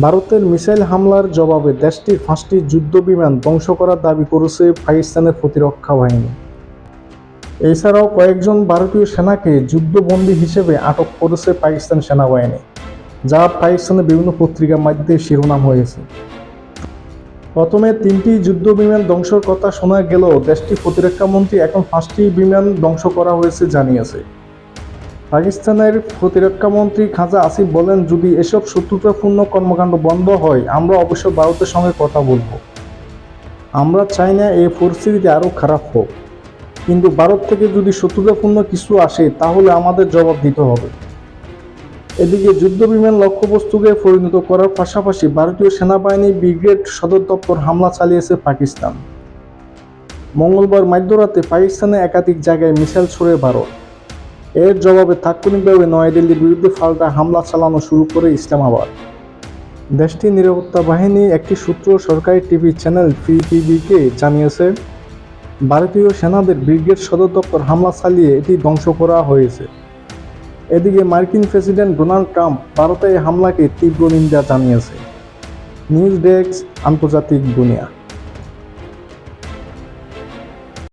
ভারতের মিসাইল হামলার জবাবে দেশটির পাঁচটি যুদ্ধবিমান ধ্বংস করার দাবি করেছে পাকিস্তানের প্রতিরক্ষা বাহিনী। এছাড়াও কয়েকজন ভারতীয় সেনাকে যুদ্ধবন্দী হিসেবে আটক করেছে পাকিস্তান সেনাবাহিনী, যা পাকিস্তানের বিভিন্ন পত্রিকার মাধ্যমে শিরোনাম হয়েছে। প্রথমে তিনটি যুদ্ধ বিমান ধ্বংসের কথা শোনা গেলেও দেশটির প্রতিরক্ষা মন্ত্রী এখন পাঁচটি বিমান ধ্বংস করা হয়েছে জানিয়েছে। পাকিস্তানের প্রতিরক্ষা মন্ত্রী খাজা আসিফ বলেন, যদি এসব শত্রুতাপূর্ণ কর্মকাণ্ড বন্ধ হয়, আমরা অবশ্য ভারতের সঙ্গে কথা বলব। আমরা চাই না এই পরিস্থিতিতে আরও খারাপ হোক। কিন্তু ভারত থেকে যদি শত্রুতাপূর্ণ কিছু আসে, তাহলে আমাদের জবাব দিতে হবে। এদিকে যুদ্ধবিমান লক্ষ্যবস্তুকে পরিণত করার পাশাপাশি ভারতীয় সেনাবাহিনী ব্রিগেড সদর দপ্তর হামলা চালিয়েছে পাকিস্তান। মঙ্গলবার মধ্যরাতে পাকিস্তানে একাধিক জায়গায় মিসাইল ছড়ে ভারত। এর জবাবে তাৎক্ষণিকভাবে নয়াদিল্লির বিরুদ্ধে পাল্টা হামলা চালানো শুরু করে ইসলামাবাদ। দেশটির নিরাপত্তা বাহিনী একটি সূত্র সরকারি টিভি চ্যানেল ফ্রি টিভিকে জানিয়েছে, ভারতীয় সেনাদের ব্রিগেড সদর দপ্তর হামলা চালিয়ে এটি ধ্বংস করা হয়েছে। এদিকে মার্কিন প্রেসিডেন্ট ডোনাল্ড ট্রাম্প ভারতে হামলাকে তীব্র নিন্দা জানিয়েছে। নিউজ ডেস্ক, আন্তর্জাতিক দুনিয়া।